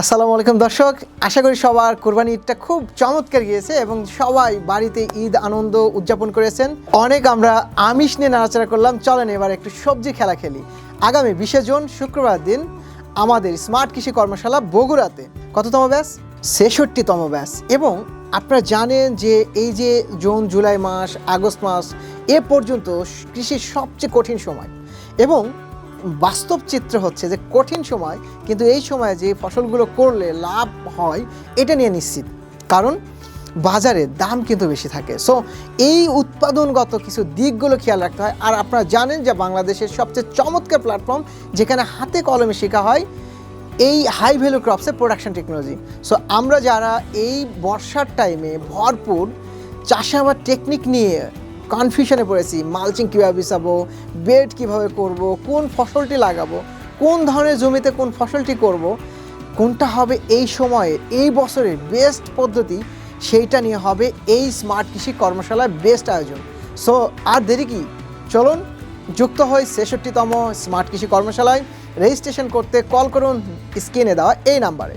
আসসালামু আলাইকুম দর্শক, আশা করি সবার কোরবানি ঈদটা খুব চমৎকার গিয়েছে এবং সবাই বাড়িতে ঈদ আনন্দ উদযাপন করেছেন। অনেক আমরা আমিষ নিয়ে নাড়াচাড়া করলাম, চলেন এবার একটু সবজি খেলা খেলি। আগামী বিশে জুন, শুক্রবার দিন, আমাদের স্মার্ট কৃষি কর্মশালা বগুড়াতে। কততম ব্যাস? ছেষট্টিতম ব্যাস। এবং আপনারা জানেন যে এই যে জুন, জুলাই মাস, আগস্ট মাস, এ পর্যন্ত কৃষির সবচেয়ে কঠিন সময়। এবং বাস্তব চিত্র হচ্ছে যে কঠিন সময়, কিন্তু এই সময় যে ফসলগুলো করলে লাভ হয়, এটা নিয়ে নিশ্চিত। কারণ বাজারে দাম কিন্তু বেশি থাকে। সো এই উৎপাদনগত কিছু দিকগুলো খেয়াল রাখতে হয়। আর আপনারা জানেন যে বাংলাদেশের সবচেয়ে চমৎকার প্ল্যাটফর্ম যেখানে হাতে কলমে শেখা হয়, এই হাই ভ্যালু ক্রপসের প্রোডাকশন টেকনোলজি সো আমরা যারা এই বর্ষার টাইমে ভরপুর চাষাবাদ টেকনিক নিয়ে কনফিউশনে পড়েছি মালচিং কীভাবে বিছাবো বেড কীভাবে করব, কোন ফসলটি লাগাবো, কোন ধরনের জমিতে কোন ফসলটি করব, কোনটা হবে এই সময়ে, এই বছরের বেস্ট পদ্ধতি, সেইটা নিয়ে হবে এই স্মার্ট কৃষি কর্মশালায় বেস্ট আয়োজন। সো আর দেরি কি? চলুন, যুক্ত হই ছেষট্টিতম স্মার্ট কৃষি কর্মশালায়। রেজিস্ট্রেশন করতে কল করুন স্ক্রিনে দেওয়া এই নাম্বারে